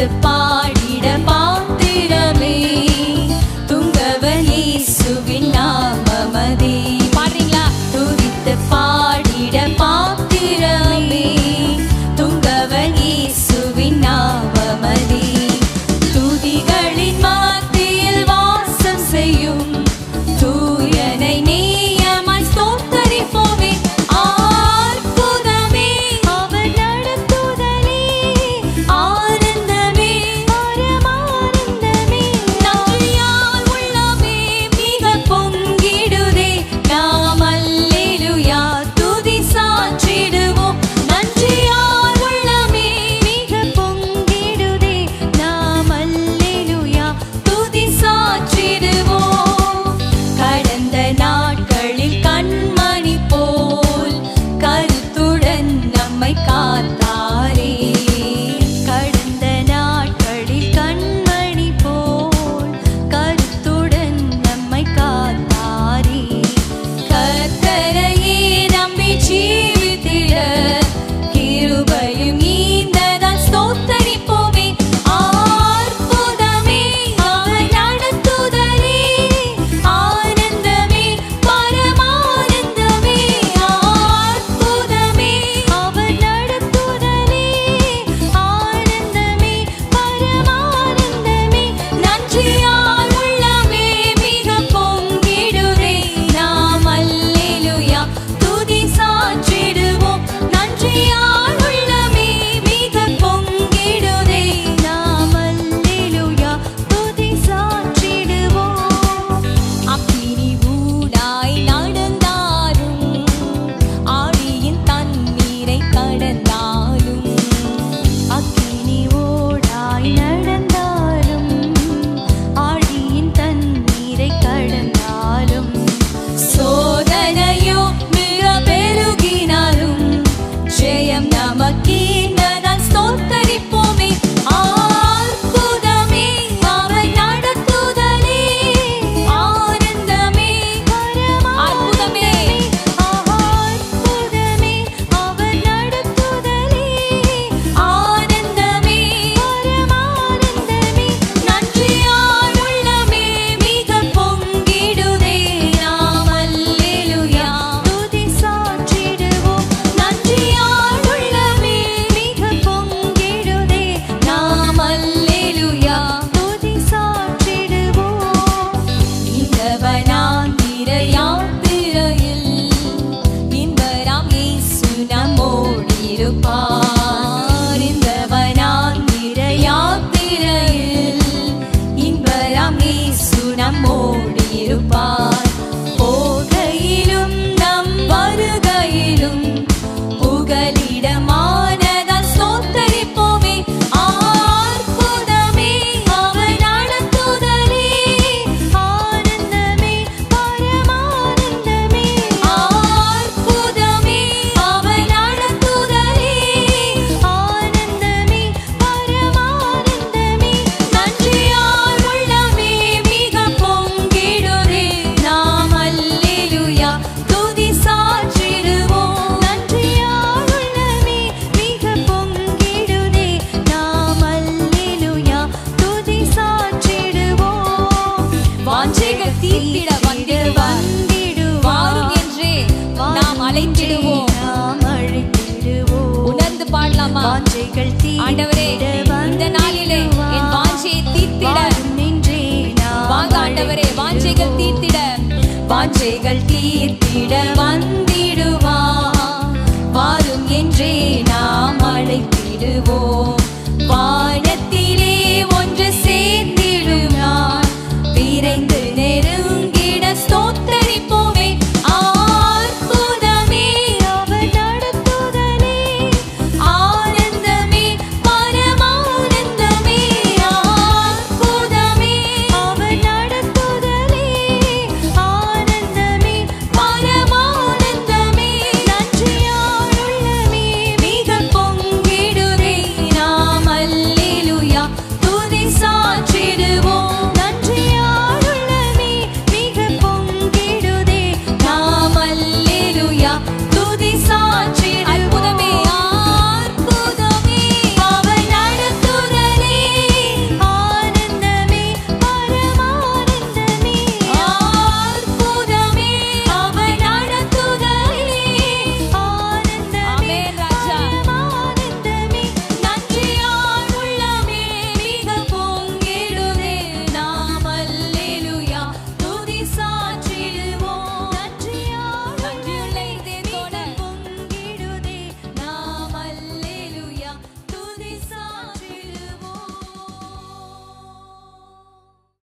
the on heart. வாஞ்சைகள் தீர்த்திட வந்திடு வந்திடு என்றே நாம் அழைத்திடுவோம். உணர்ந்து பாடலாமா? வாஞ்சைகள் ஆண்டவரே இந்த நாளிலே என் வாஞ்சையை தீர்த்திட. வாங்க ஆண்டவரே வாஞ்சைகள் தீர்த்திட. வாஞ்சைகள் தீர்த்திட. வந்து